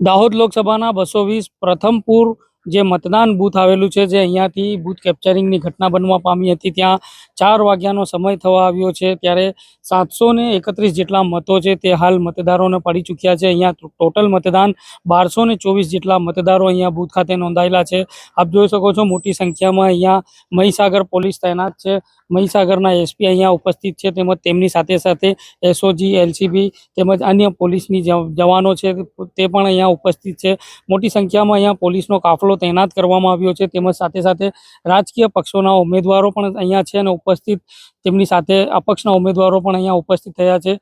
દાહોદ લોકસભાના બસો વીસ પ્રથમપુર જે મતદાન બૂથ આવેલું છે, જે અહીંયાથી બૂથ કેપ્ચરિંગની ઘટના બનવા પામી હતી, ત્યાં ચાર વાગ્યાનો સમય થવા આવ્યો છે, ત્યારે સાતસો ને એકત્રીસ જેટલા મતો છે, તે હાલ મતદારોને પડી ચૂક્યા છે. અહીંયા ટોટલ મતદાન બારસો ને ચોવીસ જેટલા મતદારો અહીંયા બૂથ ખાતે નોંધાયેલા છે. આપ જોઈ શકો છો, મોટી સંખ્યામાં અહીંયા મહીસાગર પોલીસ તૈનાત છે. મહીસાગરના એસપી અહીંયા ઉપસ્થિત છે, તેમજ તેમની સાથે સાથે એસઓજી, એલસીબી તેમજ અન્ય પોલીસની જવાનો છે, તે પણ અહીંયા ઉપસ્થિત છે. મોટી સંખ્યામાં અહીંયા પોલીસનો કાફલો તૈનાત કરવામાં આવ્યો છે. તેમજ સાથે સાથે રાજકીય પક્ષોના ઉમેદવારો પણ અહીંયા છે અને ઉપસ્થિત તેમની સાથે અપક્ષના ઉમેદવારો પણ અહીંયા ઉપસ્થિત થયા છે.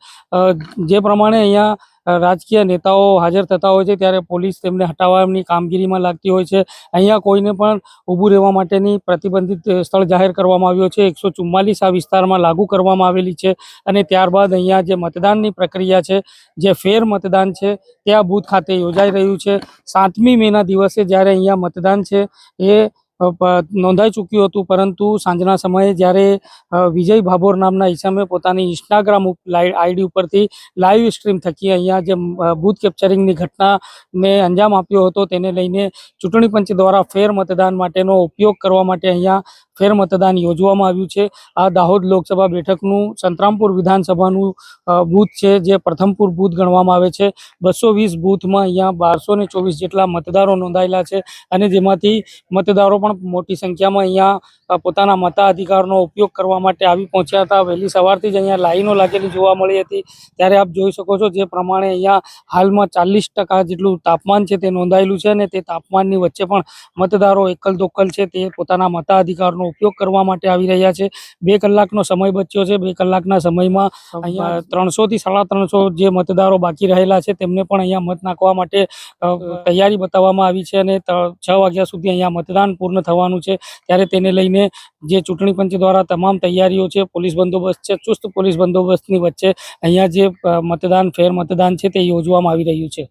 જે પ્રમાણે અહીંયા રાજકીય નેતાઓ હાજર થતા હોય છે, ત્યારે પોલીસ તેમને હટાવવાની કામગીરીમાં લાગતી હોય છે. અહીંયા કોઈને પણ ઊભું રહેવા માટેની પ્રતિબંધિત સ્થળ જાહેર કરવામાં આવ્યો છે. એકસો ચુમ્માલીસ આ વિસ્તારમાં લાગુ કરવામાં આવેલી છે અને ત્યારબાદ અહીંયા જે મતદાનની પ્રક્રિયા છે, જે ફેર મતદાન છે, તે આ બૂથ ખાતે યોજાઈ રહ્યું છે. સાતમી મેના દિવસે જ્યારે અહીંયા મતદાન છે, એ નોંધાઈ ચૂક્યું હતું. પરંતુ સાંજના સમયે જ્યારે વિજય ભાભોર નામના ઈસમે પોતાની ઇન્સ્ટાગ્રામ આઈડી ઉપરથી લાઈવ સ્ટ્રીમ થકી અહીંયા જે બૂથ કેપ્ચરિંગની ઘટનાને અંજામ આપ્યો હતો તેને લઈને ચૂંટણી પંચ દ્વારા ફેર મતદાન માટેનો ઉપયોગ કરવા માટે અહીંયા ફેર મતદાન યોજવામાં આવ્યું છે. આ દાહોદ લોકસભા બેઠકનું સંતરામપુર વિધાનસભાનું બૂથ છે જે પ્રથમપુર બૂથ ગણવામાં આવે છે. બસો વીસ બૂથમાં અહીંયા બારસો ચોવીસ જેટલા મતદારો નોંધાયેલા છે અને જેમાંથી મતદારો પણ મોટી સંખ્યામાં અહીંયા પોતાના મતાધિકારનો ઉપયોગ કરવા માટે આવી પહોંચ્યા હતા. વહેલી સવારથી જ અહીંયા લાઈનો લાગેલી જોવા મળી હતી. ત્યારે આપ જોઈ શકો છો જે પ્રમાણે અહીંયા હાલમાં ચાલીસ જેટલું તાપમાન છે તે નોંધાયેલું છે અને તે તાપમાનની વચ્ચે પણ મતદારો એકલ દોકલ છે તે પોતાના મતાધિકારનો ઉપયોગ કરવા માટે આવી રહ્યા છે. બે કલાકનો સમય બચ્યો છે. બે કલાકના સમયમાં અહીંયા ત્રણસોથી સાડા ત્રણસો જે મતદારો બાકી રહેલા છે તેમને પણ અહીંયા મત નાખવા માટે તૈયારી બતાવવામાં આવી છે અને છ વાગ્યા સુધી અહીંયા મતદાન પૂર્ણ થવાનું છે. ત્યારે તેને લઈને જે ચૂંટણી પંચ દ્વારા તમામ તૈયારીઓ છે, પોલીસ બંદોબસ્ત છે, ચુસ્ત પોલીસ બંદોબસ્તની વચ્ચે અહીંયા જે મતદાન ફેર મતદાન છે તે યોજવામાં આવી રહ્યું છે.